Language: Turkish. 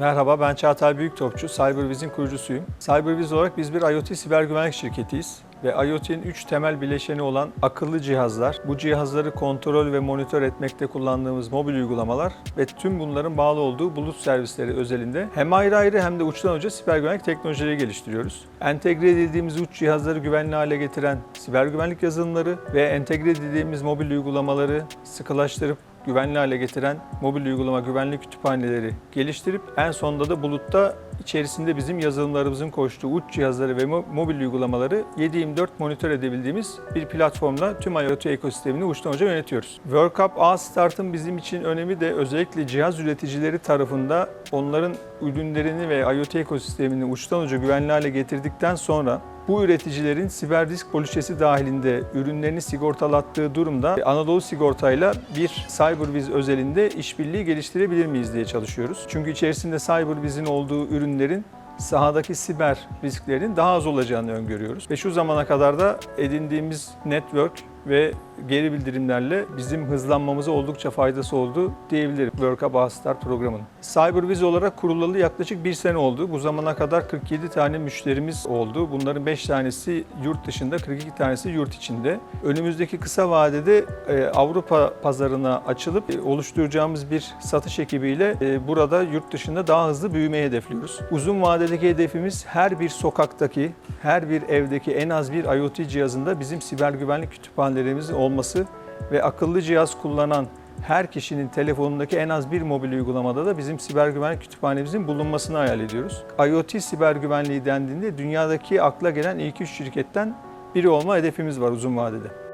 Merhaba ben Çağatay Büyüktopçu, CyberWiz'in kurucusuyum. CyberWiz olarak biz bir IoT siber güvenlik şirketiyiz ve IoT'nin 3 temel bileşeni olan akıllı cihazlar, bu cihazları kontrol ve monitör etmekte kullandığımız mobil uygulamalar ve tüm bunların bağlı olduğu bulut servisleri özelinde hem ayrı ayrı hem de uçtan uca siber güvenlik teknolojileri geliştiriyoruz. Entegre edildiğimiz uç cihazları güvenli hale getiren siber güvenlik yazılımları ve entegre edildiğimiz mobil uygulamaları sıkılaştırıp güvenli hale getiren mobil uygulama güvenlik kütüphaneleri geliştirip en sonunda da bulutta içerisinde bizim yazılımlarımızın koştuğu uç cihazları ve mo- mobil uygulamaları 7/24 monitör edebildiğimiz bir platformla tüm IoT ekosistemini uçtan uca yönetiyoruz. World Cup A-Start'ın bizim için önemi de özellikle cihaz üreticileri tarafında onların ürünlerini ve IoT ekosistemini uçtan uca güvenli hale getirdikten sonra bu üreticilerin siber risk poliçesi dahilinde ürünlerini sigortalattığı durumda Anadolu Sigorta'yla bir CyberWiz özelinde işbirliği geliştirebilir miyiz diye çalışıyoruz. Çünkü içerisinde CyberWiz'in olduğu ürünlerin sahadaki siber risklerin daha az olacağını öngörüyoruz. Ve şu zamana kadar da edindiğimiz network ve geri bildirimlerle bizim hızlanmamıza oldukça faydası oldu diyebilirim Work Up A-Start programının. CyberWiz olarak kurulalı yaklaşık bir sene oldu. Bu zamana kadar 47 tane müşterimiz oldu. Bunların 5 tanesi yurt dışında, 42 tanesi yurt içinde. Önümüzdeki kısa vadede e, Avrupa pazarına açılıp e, oluşturacağımız bir satış ekibiyle e, burada yurt dışında daha hızlı büyümeyi hedefliyoruz. Uzun vadedeki hedefimiz her bir sokaktaki, her bir evdeki en az bir IoT cihazında bizim siber güvenlik kütüphanelerimizin olması ve akıllı cihaz kullanan her kişinin telefonundaki en az bir mobil uygulamada da bizim siber güvenlik kütüphanemizin bulunmasını hayal ediyoruz. IoT siber güvenliği dendiğinde dünyadaki akla gelen ilk üç şirketten biri olma hedefimiz var uzun vadede.